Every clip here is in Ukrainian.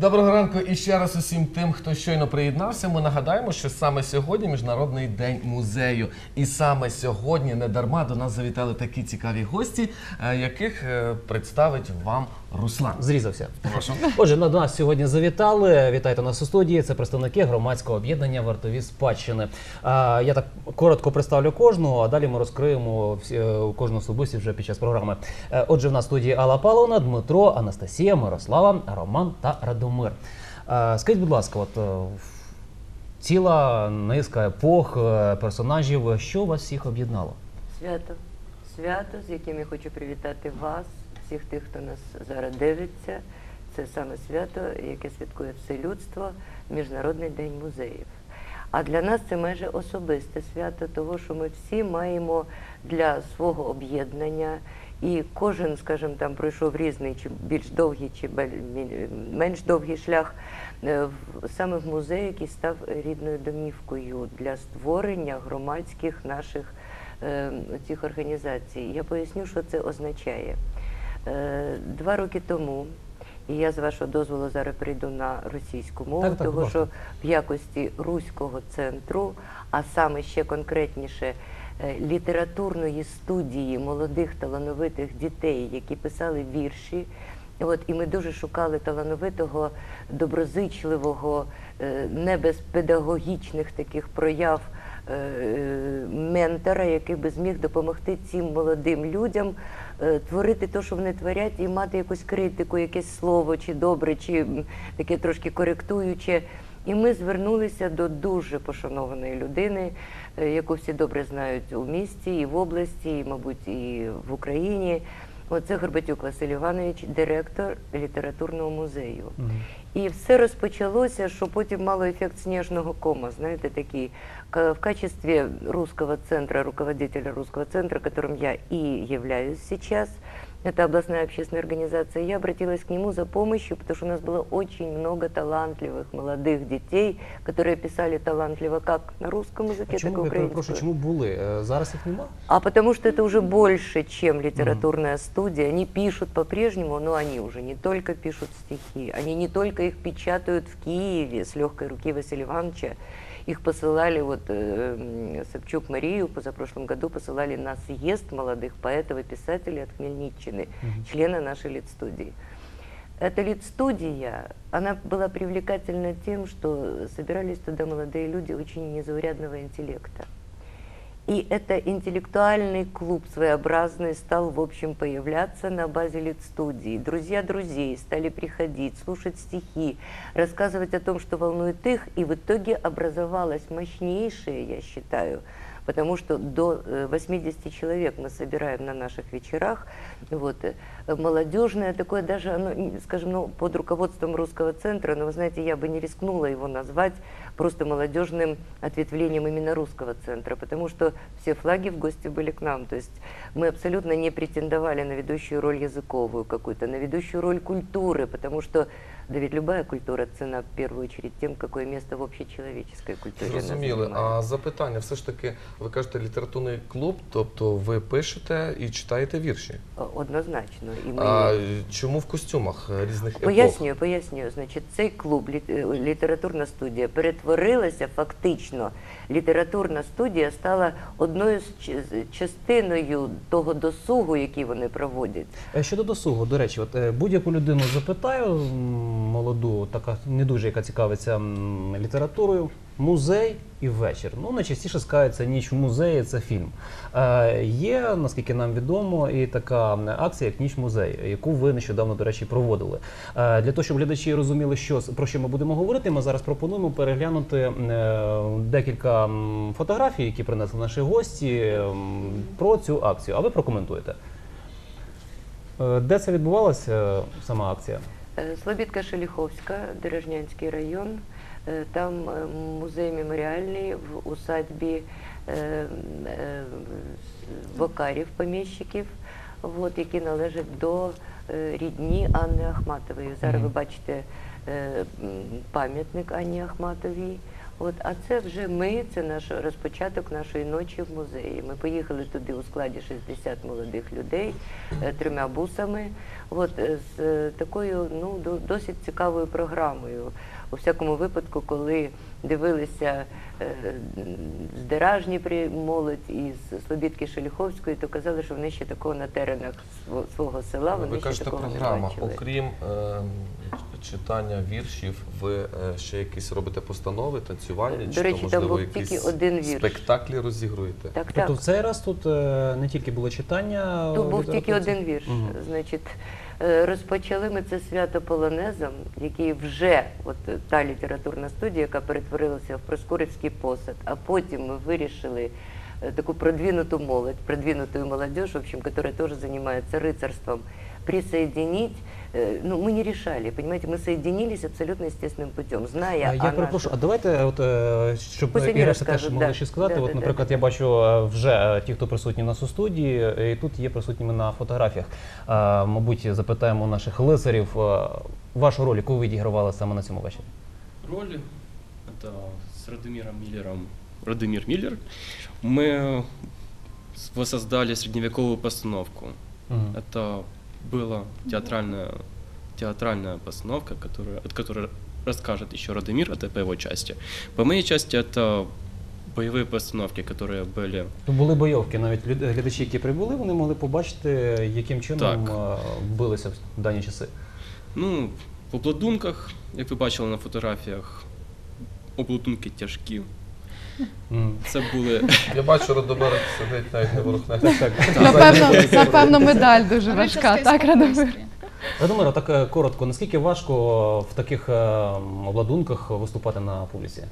Доброго ранку і ще раз усім тим, хто щойно приєднався. Ми нагадаємо, що саме сьогодні міжнародний день музею, і саме сьогодні не дарма до нас завітали такі цікаві гості, е, яких е, представить вам Руслан. Зрізався. Прошу. Отже, на- нас сьогодні завітали. Вітайте нас у студії. Це представники громадського об'єднання вартові спадщини. А, я так коротко представлю кожного, а далі ми розкриємо всі, е, кожну особистість вже під час програми. Е, Отже, в нас в студії Алла Павловна, Дмитро, Анастасія, Мирослава, Роман та Радомир. Е, Скажіть, будь ласка, от ціла низка епох, персонажів, що вас всіх об'єднало? Свято. Свято, з яким я хочу привітати вас, всіх тих, хто нас зараз дивиться. Це саме свято, яке святкує все людство, Міжнародний день музеїв. А для нас це майже особисте свято, того, що ми всі маємо для свого об'єднання, і кожен, скажімо, там пройшов різний, чи більш довгий, чи менш довгий шлях е, саме в музей, який став рідною домівкою для створення громадських наших е, цих організацій. Я поясню, що це означає. Е, Два роки тому, і я з вашого дозволу зараз перейду на російську мову, Так, так, тому що в якості руського центру, а саме ще конкретніше е, літературної студії молодих талановитих дітей, які писали вірші. От, і ми дуже шукали талановитого, доброзичливого, е, не без педагогічних таких прояв ментора, який би зміг допомогти цим молодим людям е, творити те, що вони творять, і мати якусь критику, якесь слово, чи добре, чи таке трошки коректуюче. І ми звернулися до дуже пошанованої людини, е, яку всі добре знають у місті, і в області, і, мабуть, і в Україні. Оце Горбатюк Василь Іванович, директор літературного музею. І все розпочалося, що потім мало ефект сніжного кома, знаєте, такий, В качестві русского центра, руководителя русского центра, которым я и являюсь сейчас, это областная общественная организация, я обратилась к нему за помощью, потому что у нас было очень много талантливых молодых детей, которые писали талантливо как на русском языке, А так и украинском. чому були? Е, Зараз їх нема? А потому что это уже больше, чем литературная студия. Они пишут по-прежнему, но они уже не только пишут стихи, они не только их печатают в Киеве с легкой руки Василия Ивановича. Их посылали, вот э, Собчук Марию позапрошлом году посылали на съезд молодых поэтов и писателей от Хмельниччины, члена нашей литстудии. Эта литстудия, она была привлекательна тем, что собирались туда молодые люди очень незаурядного интеллекта. И это интеллектуальный клуб своеобразный стал, в общем, появляться на базе литстудии. Друзья друзей стали приходить, слушать стихи, рассказывать о том, что волнует их, и в итоге образовалось мощнейшее, я считаю, потому что до э, 80 человек мы собираем на наших вечерах, вот, э, молодежное такое даже, оно, не- скажем, ну, под руководством русского центра, но вы знаете, я бы не рискнула его назвать просто молодежным ответвлением именно русского центра, потому что все флаги в гости были к нам, то есть мы абсолютно не претендовали на ведущую роль языковую какую-то, на ведущую роль культуры, потому что, да ведь любая культура цена в первую очередь тем, какое место в общечеловеческой культуре она Зрозуміли. занимает. А запитання, все ж таки, ви кажете літературний клуб, тобто ви пишете і читаєте вірші. Однозначно. І ми... А чому в костюмах різних епох? Пояснюю, пояснюю. Значить, цей клуб е, літературна студія перетворилася фактично. Літературна студія стала одною з частиною того досугу, який вони проводять. Е, Щодо досугу, до речі, от е, будь-яку людину запитаю молоду, така не дуже яка цікавиться літературою, музей і вечір. Ну найчастіше скається ніч в музеї, це фільм. Е, є, наскільки нам відомо, і така акція, як ніч музей, яку ви нещодавно, до речі, проводили. Е, для того, щоб глядачі розуміли, що про що ми будемо говорити, ми зараз пропонуємо переглянути е, декілька фотографій, які принесли наші гості про цю акцію. А ви прокоментуєте. Е, Де це відбувалася сама акція? Е, Слобідка Шеліховська, Дорожнянський район. Е, Там е, музей меморіальний в усадьбі е, е, поміщиків, от, які належать до рідні Анни Ахматової. Зараз ви бачите пам'ятник Анні Ахматовій. От, а це вже ми, це наш розпочаток нашої ночі в музеї. Ми поїхали туди у складі 60 молодих людей е, трьома бусами. От, е, з е, такою ну, до- досить цікавою програмою. У всякому випадку, коли дивилися е, з молодь і з Слобідки Шеліховської, то казали, що вони ще такого на теренах сво- свого села вони Ви ще такого не програма. бачили. Окрім е, читання віршів, ви е, ще якісь робите постанови, танцювальні, До чи речі, то, там можливо, був тільки якісь один вірш. спектаклі розігруєте? Так, Тобто в цей раз тут е, не тільки було читання. Тут був тільки один вірш. Значить, е, розпочали ми це свято полонезом, який вже от та літературна студія, яка перетворилася в Проскурівський посад. А потім ми вирішили таку продвинуту молодь, продвинутую молодежь, в общем, которая тоже занимается рыцарством, присоединить. Э, Ну, мы не решали, понимаете, мы соединились абсолютно естественным путем, зная А, о Я наших- перепрошую, а давайте, от, е, щоб Пусть і вони решта теж розкажуть, могли да. щось сказати. Да, от, да, наприклад, да. я бачу е, вже е, ті, хто присутні у нас у студії, е, і тут є присутніми на фотографіях. Е, Мабуть, запитаємо у наших лицарів е, вашу роль, яку ви відігравали саме на цьому вечорі. роли. Это с Радомиром Миллером. Радомир Миллер. Мы воссоздали средневековую постановку. Мгм. Это была театральная, театральная постановка, которая, от которой расскажет еще Радомир, это по его части. По моей части это боевые постановки, которые были Тут були бойовки, навіть люд- глядачі, які прибули, вони могли побачити, яким чином Так. е, билися в дані часи. Ну, в обладунках, як ви бачили на фотографіях, обладунки тяжкі. М. Це були Я бачу, Радомир сидить навіть не ворухнеться. Напевно, напевно, медаль дуже важка, Рыцарское так, Радомир? спокойствие. Радомиро, так е, коротко, наскільки важко в таких е, обладунках виступати на публіці? Э,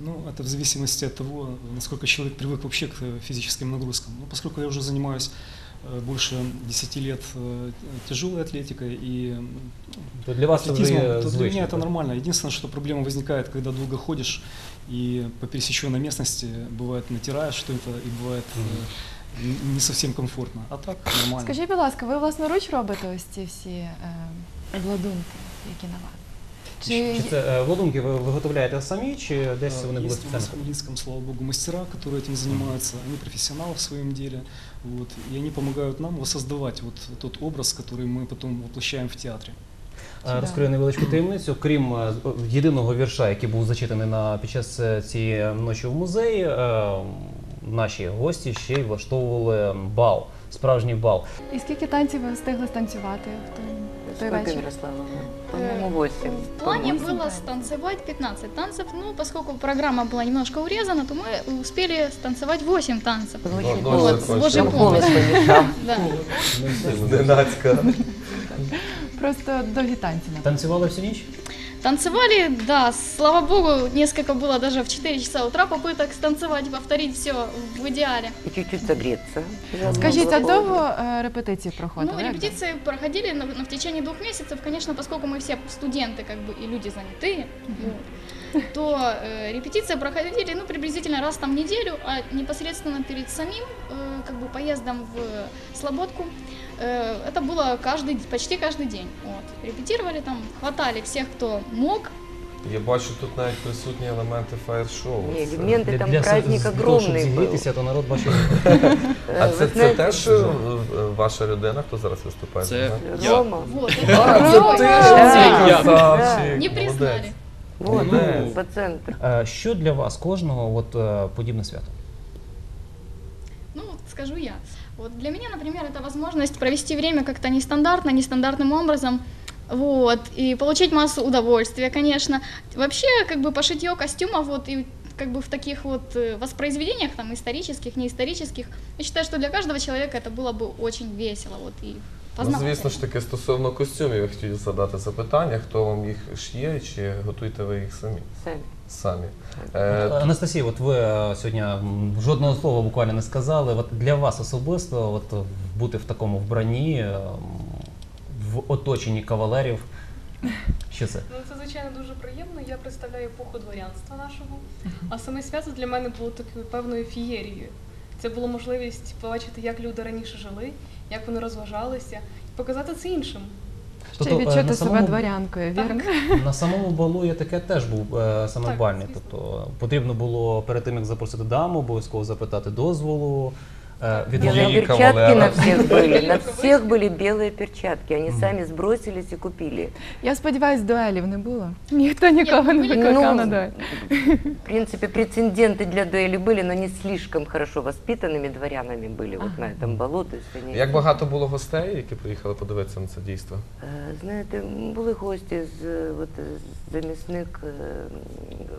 Ну, это в зависимости от того, насколько человек привык вообще к э, физическим нагрузкам. Ну, поскольку я уже занимаюсь э, больше 10 лет э, тяжелой атлетикой и м, То для вас це вже атлетизмом, є то для звичне, меня это так? нормально. Единственное, что проблема возникает, когда долго ходишь и по пересеченной местности бывает натираешь что-то и бывает э, н- не совсем комфортно. А так нормально. Скажіть, будь ласка, ви власноруч робите ось ці всі е, обладунки, які на вас? Чи, Чи це е, обладунки ви виготовляєте самі, чи десь А, вони були Есть у нас в спеціально? Хмельницком, слава богу, мастера, которые этим занимаются. Они профессионалы в своем деле. Вот, и они помогают нам воссоздавать вот тот образ, который мы потом воплощаем в театре. Е, Розкрию невеличку таємницю. Крім е, з- о, єдиного вірша, який був зачитаний на під час е, цієї ночі в музеї, е, наші гості ще й влаштовували бал, справжній бал. і скільки танців ви встигли станцювати в той, в той Сколько, вечір? Мирослава? По-моему, 8. В плане Восемь, было да. станцевать 15 танцев, но поскольку программа была немножко урезана, то мы успели станцевать 8 танцев. Очень Ну, ну, голос, закончили. Божий Там голос помешал. Да. Зненацька. Просто довгі танці, напевно. Танцювали всю ніч? Танцевали, да, слава богу, несколько было даже в 4 часа утра попыток станцевать, повторить все в идеале. И чуть-чуть согреться. Скажіть, а довго е, репетиції проходили? Ну, Як репетиции проходили на, на- в течение двух месяцев, конечно, поскольку мы все студенты, как бы, и люди занятые, вот, то э, репетиции проходили, ну, приблизительно раз там в неделю, а непосредственно перед самим, э, как бы, поездом в Слободку, э, это было каждый, почти каждый день, вот. Репетировали там, хватали всех, кто мог, Я бачу тут навіть присутні елементи фаєр-шоу. Не, Це- элементы там Для- праздник для того, щоб огромный был. зігрітися, то народ бачив. Э, А вы це, це знаете, теж е, е, ваша людина, хто зараз виступає? Це знаєте? я. Рома. вот, А, это це герой. ти Да, ж я. красавчик! не признали. молодець. Вот, Молодець. по центру. Е, Що для вас кожного от, е, подібне свято? Ну, вот скажу я. Вот для меня, например, это возможность провести время как-то нестандартно, нестандартным образом. Вот, и получить массу удовольствия, конечно. Вообще, как бы пошитье костюмов, вот, и как бы в таких вот э, воспроизведениях, там, исторических, неисторических, я считаю, что для каждого человека это было бы очень весело, вот, и Ну, звісно ж таки, стосовно костюмів, я хотів задати запитання, хто вам їх шиє, чи готуєте ви їх самі? Сами. Самі. Е, Е, Анастасія, от ви е, сьогодні жодного слова буквально не сказали. От для вас особисто от, е, бути в такому вбранні, в оточенні кавалерів. Що це? Ну, це звичайно дуже приємно. Я представляю епоху дворянства нашого. А саме свято для мене було такою певною фієрією. Це було можливість побачити, як люди раніше жили, як вони розважалися, і показати це іншим. Ще Тобто, відчути на себе самому- дворянкою, вірно? На самому балу я таке теж був е, саме Так, бальний. Тобто потрібно було перед тим, як запросити даму, обов'язково запитати дозволу. Е, від Белые Ей, перчатки кавалера. на всех были, на всех были белые перчатки. Они сами сбросились и купили. Я сподіваюся, дуелів не було. Ніхто нікого не Ні, викликав ну, на дуель. В принципе, прецеденты для дуэли были, но не слишком хорошо воспитанными дворянами были вот на этом балу. То есть они... Як багато було гостей, які приїхали подивитися на це дійство? Е, Знаєте, були гості з е, от, е, замісник е,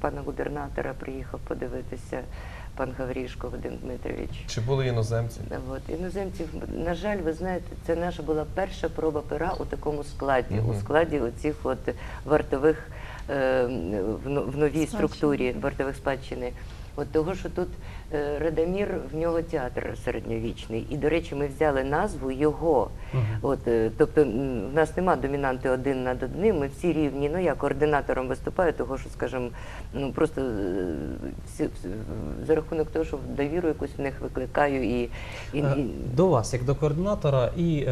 пана губернатора приїхав подивитися, пан Гаврішко Вадим Дмитрович. Чи були іноземці? От, іноземців, на жаль, ви знаєте, це наша була перша проба пера у такому складі, у Мгм. складі оцих от вартових е, в новій Спадщини. структурі вартових спадщини. От того, що тут е, Радомір, в нього театр середньовічний. І, до речі, ми взяли назву його. Мгм. От, е, тобто в нас нема домінанти один над одним, ми всі рівні. Ну я координатором виступаю, того що, скажімо, ну просто е, всі, за рахунок того, що довіру якусь в них викликаю і, і, До вас, як до координатора, і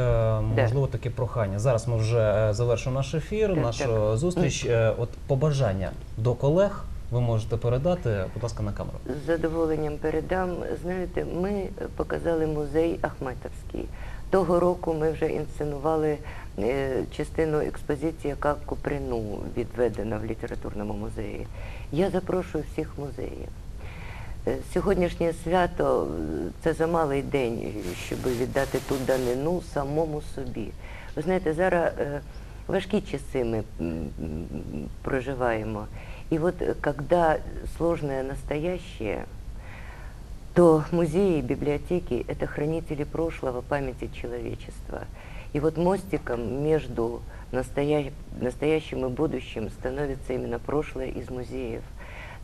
можливо таке прохання. Зараз ми вже завершимо наш ефір, Так, нашу так. зустріч. От побажання до колег ви можете передати, будь ласка, на камеру. з задоволенням передам. Знаєте, ми показали музей Ахметовський. Того року ми вже інсценували е, частину експозиції, яка Куприну відведена в літературному музеї. Я запрошую всіх музеїв. Е, Сьогоднішнє свято е, це замалий день, щоб віддати ту данину самому собі. Ви знаєте, зараз важкі часи ми проживаємо. И вот э, когда сложное настоящее, то музеи, библиотеки – это хранители прошлого, памяти человечества. И вот мостиком между настоя- настоящим и будущим становится именно прошлое из музеев.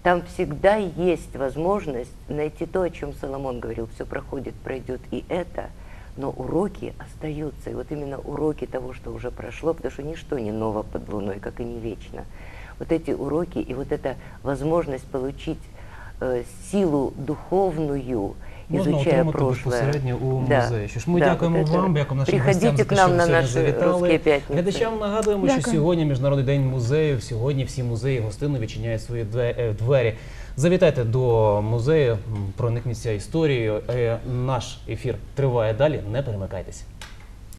Там всегда есть возможность найти то, о чем Соломон говорил, все проходит, пройдет и это, но уроки остаются. И вот именно уроки того, что уже прошло, потому что ничто не ново под луной, как и не вечно. Вот эти уроки и вот эта возможность получить э, силу духовную, Можна изучая отримати прошлое. безпосередньо у Да, музеї. Що ж ми да, дякуємо вот это. вам, дякуємо нашим Приходите гостям за к те, що нам ви на сьогодні наши завітали. русские пятницы. Глядачам нагадуємо, що Дякую. сьогодні Міжнародний день музеїв. Сьогодні всі музеї гостинно відчиняють свої две- е, двері. Завітайте до музею, м, проникніться історією. Е, Наш ефір триває далі. Не перемикайтеся.